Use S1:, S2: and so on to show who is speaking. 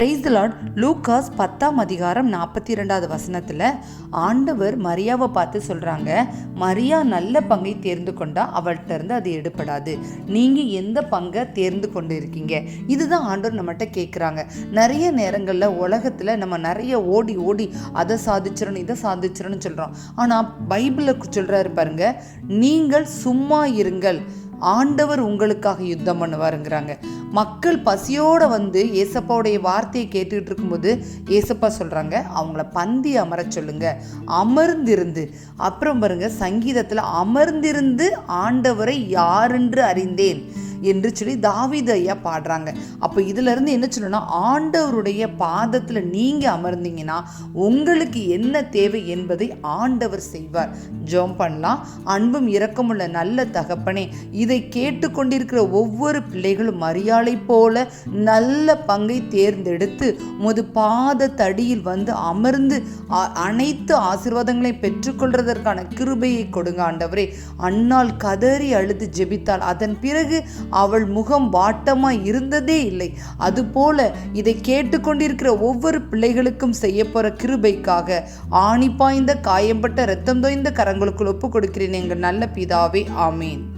S1: Price Lord பத்தாம் அதிகாரம் நாற்பத்தி ரெண்டாவது வசனத்தில் ஆண்டவர் மரியாவை பார்த்து சொல்கிறாங்க மரியா நல்ல பங்கை தேர்ந்து கொண்டா அவள்கிட்ட இருந்து அது எடுப்படாது நீங்கள் எந்த பங்கை தேர்ந்து கொண்டு இருக்கீங்க இதுதான் ஆண்டவர் நம்மகிட்ட கேட்குறாங்க நிறைய நேரங்களில் உலகத்தில் நம்ம நிறைய ஓடி ஓடி அதை சாதிச்சிடணும் இதை சாதிச்சிடணும்னு சொல்கிறோம் ஆனால் பைபிளில் சொல்கிறாரு பாருங்க நீங்கள் சும்மா இருங்கள். ஆண்டவர் உங்களுக்காக யுத்தம் பண்ணுவாருங்கிறாங்க. மக்கள் பசியோட வந்து ஏசப்பாவுடைய வார்த்தையை கேட்டுக்கிட்டு இருக்கும்போது ஏசப்பா சொல்கிறாங்க அவங்கள பந்தி அமர சொல்லுங்க அமர்ந்திருந்து. அப்புறம் பாருங்க சங்கீதத்தில் அமர்ந்திருந்து ஆண்டவரை யாரென்று அறிந்தேன். என்று சொல்லி தாவீது ஐயா பாடுறாங்க. அப்போ இதிலிருந்து என்ன சொல்லணும்னா ஆண்டவருடைய பாதத்தில் நீங்கள் அமர்ந்தீங்கன்னா உங்களுக்கு என்ன தேவை என்பதை ஆண்டவர் செய்வார். ஜோம் பண்ணலாம். அன்பும் இரக்கமுள்ள நல்ல தகப்பனே இதை கேட்டுக்கொண்டிருக்கிற ஒவ்வொரு பிள்ளைகளும் மரியாதை போல நல்ல பங்கை தேர்ந்தெடுத்து உமது பாத தடியில் வந்து அமர்ந்து அ- அனைத்து ஆசிர்வாதங்களையும் பெற்றுக்கொள்வதற்கான கிருபையை கொடுங்க ஆண்டவரே. அன்னால் கதறி அழுது ஜெபித்தாள் அதன் பிறகு அவள் முகம் வாட்டமாய் இருந்ததே இல்லை. அதுபோல இதை கேட்டுக்கொண்டிருக்கிற ஒவ்வொரு பிள்ளைகளுக்கும் செய்ய கிருபைக்காக ஆணி பாய்ந்த காயம்பட்ட ரத்தம் தோய்ந்த கரங்களுக்குள் ஒப்பு கொடுக்கிறேன் எங்கள் நல்ல பிதாவே. ஆமீன்.